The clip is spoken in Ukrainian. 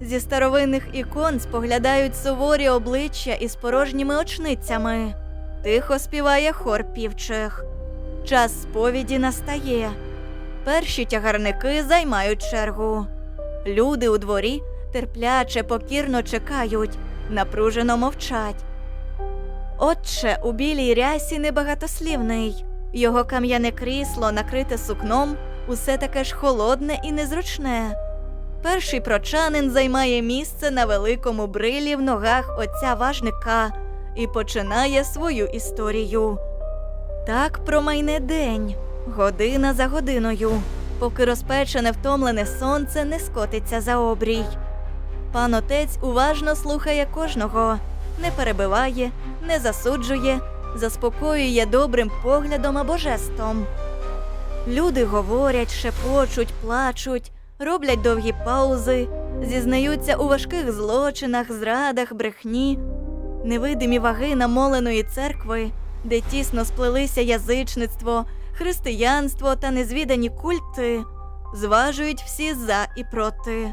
Зі старовинних ікон споглядають суворі обличчя із порожніми очницями. Тихо співає хор півчих. Час сповіді настає. Перші тягарники займають чергу. Люди у дворі терпляче, покірно чекають, напружено мовчать. Отче у білій рясі небагатослівний. Його кам'яне крісло, накрите сукном, усе таке ж холодне і незручне. Перший прочанин займає місце на великому брилі в ногах отця важника і починає свою історію. Так промайне день, година за годиною, поки розпечене втомлене сонце не скотиться за обрій. Пан отець уважно слухає кожного, не перебиває, не засуджує, заспокоює добрим поглядом або жестом. Люди говорять, шепочуть, плачуть, роблять довгі паузи, зізнаються у важких злочинах, зрадах, брехні, невидимі ваги намоленої церкви, де тісно сплелися язичництво, християнство та незвідані культи, зважують всі за і проти.